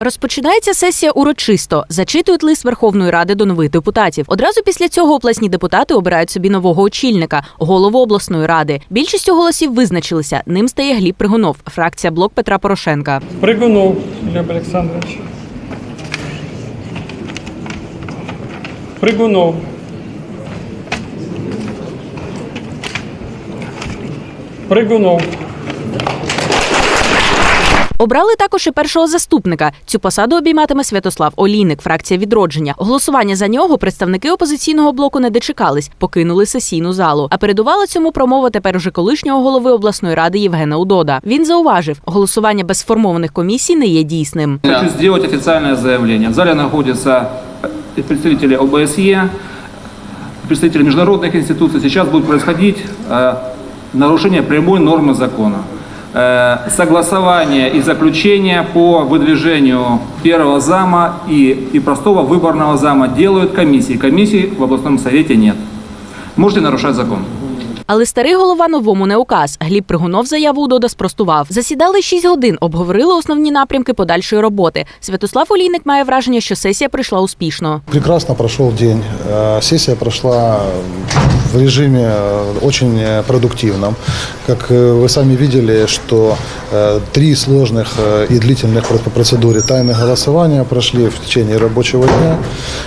Розпочинається сесія урочисто. Зачитують лист Верховної Ради до нових депутатів. Одразу після цього обласні депутати обирають собі нового очільника, голову обласної ради. Більшістю голосів визначилися. Ним стає Гліб Пригунов, фракція блок Петра Порошенка. Пригунов Глеб Александрович. Пригунов. Пригунов. Обрали також і першого заступника. Цю посаду обійматиме Святослав Олійник, фракція відродження. Голосування за нього представники опозиційного блоку не дочекались, покинули сесійну залу. А передувала цьому промова тепер уже колишнього голови обласної ради Євгена Удода. Він зауважив, голосування без сформованих комісій не є дійсним. Хочу сделать официальное заявление. В зале находятся э, представители ОБСЕ, представители международных институций. Сейчас будет происходить э, нарушение прямой нормы закона. Э, Согласование и заключение по выдвижению первого зама и, и простого выборного зама делают комиссии. Комиссий в областном совете нет. Можете нарушать закон. Але старий голова новому не указ. Гліб Пригунов заяву Удода спростував. Засідали 6 годин, обговорили основні напрямки подальшої роботи. Святослав Олійник має враження, що сесія пройшла успішно. Прекрасно прошел день. Э, Сессия прошла в режиме э, очень э, продуктивном. Как э, вы сами видели, что э, три сложных э, и длительных пр- по процедуре тайных голосования прошли в течение рабочего дня.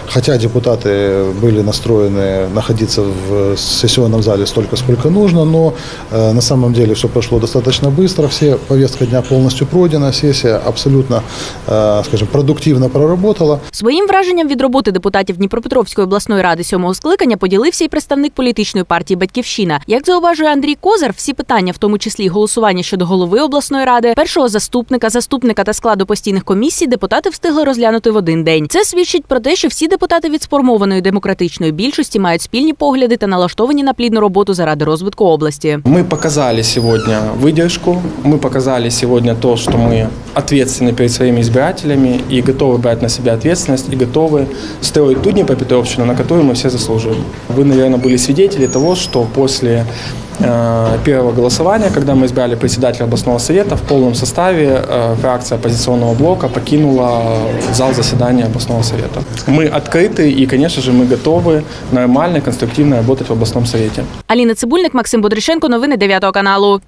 Хотя депутаты были настроены находиться в сессионном зале столько, сколько нужно, но э, на самом деле все прошло достаточно быстро. Все повестка дня полностью пройдена. Сессия абсолютно, э, скажем, продуктивно проработала. Своїм враженням від роботи депутатів Дніпропетровської обласної ради сьомого скликання поділився і представник політичної партії Батьківщина. Як зауважує Андрій Козар, всі питання, в тому числі й голосування щодо голови обласної ради, першого заступника, заступника та складу постійних комісій, депутати встигли розглянути в один день. Це свідчить про те, що всі депутати від сформованої демократичної більшості мають спільні погляди та налаштовані на плідну роботу заради розвитку області. Мы показали сегодня выдержку, мы показали сегодня то, что мы ответственны перед своими избирателями и готовы брать на себя ответственность и готовы строить ту Днепропетровщину, на которую мы все заслуживаем. Вы, наверное, были свидетели того, что после э, первого голосования, когда мы избрали председателя областного совета, в полном составе э, фракция оппозиционного блока покинула зал заседания областного совета. Мы открыты и, конечно же, мы готовы нормально, конструктивно работать в областном совете. Аліна Цибульник, Максим Бодрищенко, новини 9 каналу.